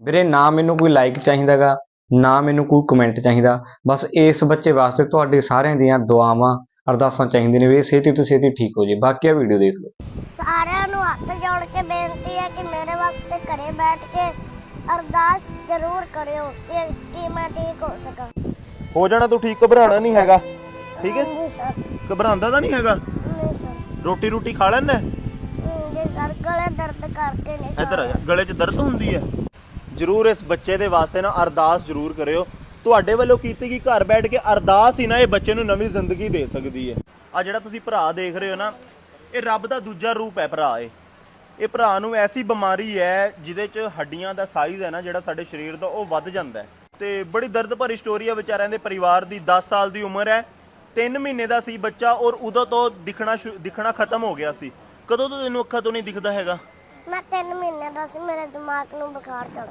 ਵੀਰੇ ਨਾ ਮੈਨੂੰ ਕੋਈ ਲਾਈਕ ਚਾਹੀਦਾਗਾ ਨਾ ਮੈਨੂੰ ਕੋਈ ਕਮੈਂਟ ਚਾਹੀਦਾ। ਬਸ ਇਸ ਬੱਚੇ ਵਾਸਤੇ ਤੁਹਾਡੇ ਸਾਰਿਆਂ ਦੀਆਂ ਦੁਆਵਾਂ ਅਰਦਾਸਾਂ ਚਾਹੀਦੀਆਂ ਨੇ ਵੀ ਇਹ ਛੇਤੀ ਤੋਂ ਛੇਤੀ ਠੀਕ ਹੋ ਜੇ। ਬਾਕੀ ਆ ਵੀਡੀਓ ਦੇਖ ਲਓ। ਸਾਰਿਆਂ ਨੂੰ ਹੱਥ ਜੋੜ ਕੇ ਬੇਨਤੀ ਹੈ ਕਿ ਮੇਰੇ ਵਾਸਤੇ ਘਰੇ ਬੈਠ ਕੇ ਅਰਦਾਸ ਜ਼ਰੂਰ ਕਰਿਓ ਕਿ ਕਿ ਮੈਂ ਠੀਕ ਹੋ ਸਕਾਂ। ਹੋ ਜਾਣਾ ਤੂੰ ਠੀਕ ਘਬਰਾਣਾ ਨਹੀਂ ਹੈਗਾ। ਠੀਕ ਹੈ? ਘਬਰਾਉਂਦਾ ਤਾਂ ਨਹੀਂ ਹੈਗਾ? ਨਹੀਂ ਸਰ। ਰੋਟੀ ਰੋਟੀ ਖਾ ਲੈਣਾ ਜੀ ਸਰ ਗਲੇ ਦਰਦ ਕਰਕੇ ਨਹੀਂ ਇੱਧਰ ਆ ਜਾ। ਗਲੇ 'ਚ ਦਰਦ ਹੁੰਦੀ ਹੈ? ਜ਼ਰੂਰ ਇਸ ਬੱਚੇ ਦੇ ਵਾਸਤੇ ਨਾ ਅਰਦਾਸ ਜ਼ਰੂਰ ਕਰਿਓ। ਤੁਹਾਡੇ ਵੱਲੋਂ ਕੀਤੀ ਗਈ ਘਰ ਬੈਠ ਕੇ ਅਰਦਾਸ ਹੀ ਨਾ ਇਹ ਬੱਚੇ ਨੂੰ ਨਵੀਂ ਜ਼ਿੰਦਗੀ ਦੇ ਸਕਦੀ ਹੈ। ਆ ਜਿਹੜਾ ਤੁਸੀਂ ਭਰਾ ਦੇਖ ਰਹੇ ਹੋ ਨਾ, ਇਹ ਰੱਬ ਦਾ ਦੂਜਾ ਰੂਪ ਹੈ ਭਰਾ ਇਹ। ਇਹ ਭਰਾ ਨੂੰ ਐਸੀ ਬਿਮਾਰੀ ਹੈ ਜਿਹਦੇ 'ਚ ਹੱਡੀਆਂ ਦਾ ਸਾਈਜ਼ ਹੈ ਨਾ ਜਿਹੜਾ ਸਾਡੇ ਸਰੀਰ ਦਾ, ਉਹ ਵੱਧ ਜਾਂਦਾ ਹੈ। ਤੇ ਬੜੀ ਦਰਦ ਭਰੀ ਸਟੋਰੀ ਹੈ ਵਿਚਾਰਿਆਂ ਦੇ ਪਰਿਵਾਰ ਦੀ 10 ਸਾਲ ਦੀ ਉਮਰ ਹੈ। 3 ਮਹੀਨੇ ਦਾ ਸੀ ਬੱਚਾ ਔਰ ਉਦੋਂ ਤੋਂ ਦਿਖਣਾ ਸ਼ੁ- ਦਿਖਣਾ ਖਤਮ ਹੋ ਗਿਆ ਸੀ। ਕਦੋਂ ਤੋਂ ਤੈਨੂੰ ਅੱਖਾਂ ਤੋਂ ਨਹੀਂ ਦਿਖਦਾ ਹੈਗਾ? ਮੈਂ 3 ਮਹੀਨੇ ਦਾ ਸੀ, ਮੇਰੇ ਦਿਮਾਗ ਨੂੰ ਬੁਖਾਰ ਚੜ੍ਹ